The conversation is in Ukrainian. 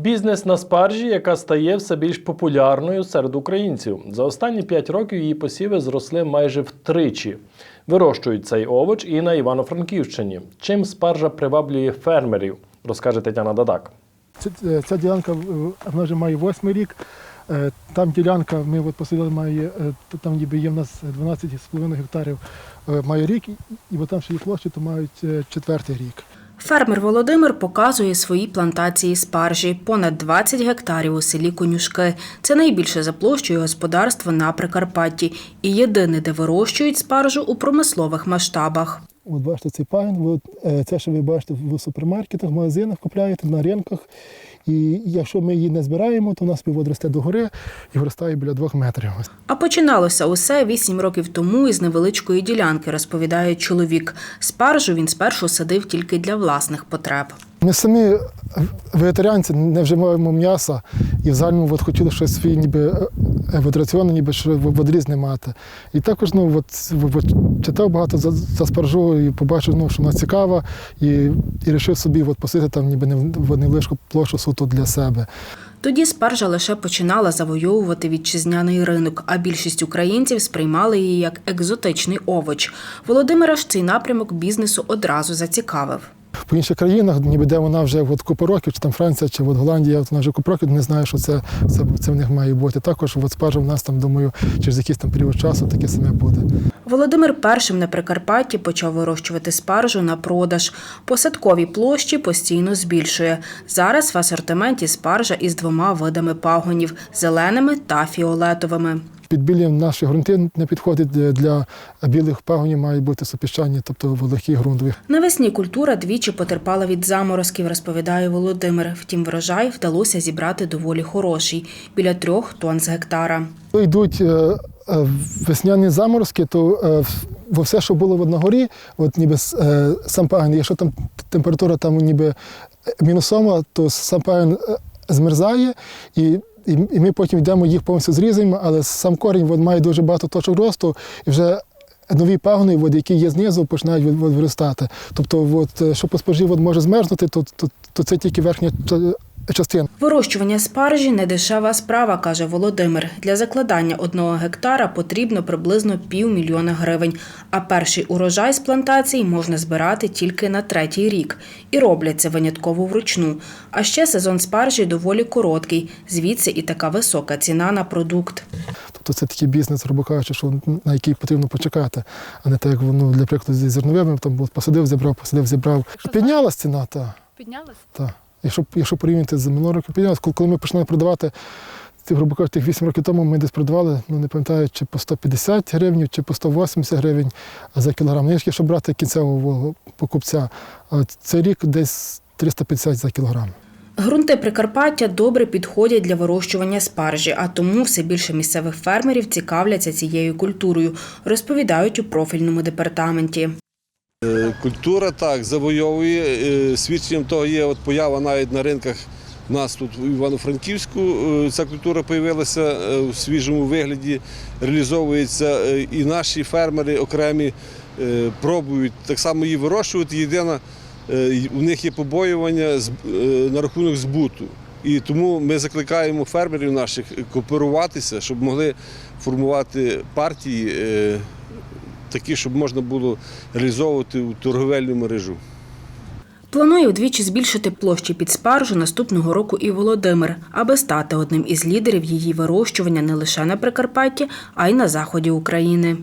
Бізнес на спаржі, яка стає все більш популярною серед українців. За останні 5 років її посіви зросли майже втричі. Вирощують цей овоч і на Івано-Франківщині. Чим спаржа приваблює фермерів, розкаже Тетяна Дадак. Ця, е, ця ділянка е, вона вже має восьмий рік. Е, Там ділянка, ми от посадили, має, там ніби є в нас 12,5 гектарів, має рік, і от там ще є площі, то мають четвертий рік. Фермер Володимир показує свої плантації спаржі понад 20 гектарів у селі Конюшки. Це найбільше за площею господарство на Прикарпатті і єдине, де вирощують спаржу у промислових масштабах. От бачите цей пагін, от, е, це, що ви бачите в супермаркетах, в магазинах купляєте, на ринках. І якщо ми її не збираємо, то у нас піводросте росте догори і виростає біля двох метрів. А починалося усе вісім років тому із невеличкої ділянки, розповідає чоловік. Спаржу він спершу садив тільки для власних потреб. Ми самі вегетаріанці не вживаємо м'яса і в загальному от хотіли щось свій ніби е, от раціону, ніби що водрізне мати. І також ну, от, от, читав багато за, за спаржу і побачив, ну, що вона цікава, і, і вирішив собі от, посити там ніби не- невеличку площу суто для себе. Тоді спаржа лише починала завойовувати вітчизняний ринок, а більшість українців сприймали її як екзотичний овоч. Володимира ж цей напрямок бізнесу одразу зацікавив. По інших країнах, ніби де вона вже от купу років, чи там Франція, чи от Голландія, от вона вже купу років, не знаю, що це, це, це в них має бути. Також от спаржа в нас там, думаю, через якийсь там період часу таке саме буде. Володимир першим на Прикарпатті почав вирощувати спаржу на продаж. Посадкові площі постійно збільшує. Зараз в асортименті спаржа із двома видами пагонів зеленими та фіолетовими. Під білі наші ґрунти не підходить для білих пагонів, мають бути супіщані, тобто великі ґрунтові. Навесні культура двічі потерпала від заморозків, розповідає Володимир. Втім, врожай вдалося зібрати доволі хороший біля трьох тонн з гектара. Коли йдуть е, е, весняні заморозки, то е, во все, що було от на горі, от ніби е, сам пагін, якщо там температура там ніби мінусова, то сам пагін е, змерзає і. І і ми потім йдемо їх повністю зрізаємо, але сам корінь він має дуже багато точок росту, і вже нові пагони, от, які є знизу, починають виростати. Тобто, от, е, що поспожив може змерзнути, то, то, то це тільки верхня ча- частина. Вирощування спаржі не дешева справа, каже Володимир. Для закладання одного гектара потрібно приблизно півмільйона гривень. А перший урожай з плантацій можна збирати тільки на третій рік. І роблять це винятково вручну. А ще сезон спаржі доволі короткий, звідси і така висока ціна на продукт. Тобто це такий бізнес, грубо кажучи, що на який потрібно почекати, а не так, як ну, для прикладу зі зерновими, там посадив, зібрав, посадив, зібрав. Піднялась ціна, так. Піднялась? Та. Якщо, якщо порівняти з минулого року, піднялась. Коли, ми починали продавати, ці, грубо тих 8 років тому ми десь продавали, ну не пам'ятаю, чи по 150 гривень, чи по 180 гривень за кілограм. Ну, якщо брати кінцевого покупця, цей рік десь 350 за кілограм. Грунти Прикарпаття добре підходять для вирощування спаржі, а тому все більше місцевих фермерів цікавляться цією культурою, розповідають у профільному департаменті. Е, Культура так завойовує. Е, Свідченням того є от поява навіть на ринках. У нас тут в Івано-Франківську е, ця культура з'явилася у свіжому вигляді, реалізовується і наші фермери окремі пробують так само її вирощувати. Єдине, у них є побоювання на рахунок збуту. І тому ми закликаємо фермерів наших кооперуватися, щоб могли формувати партії такі, щоб можна було реалізовувати у торговельну мережу. Планує вдвічі збільшити площі під спаржу наступного року і Володимир, аби стати одним із лідерів її вирощування не лише на Прикарпатті, а й на заході України.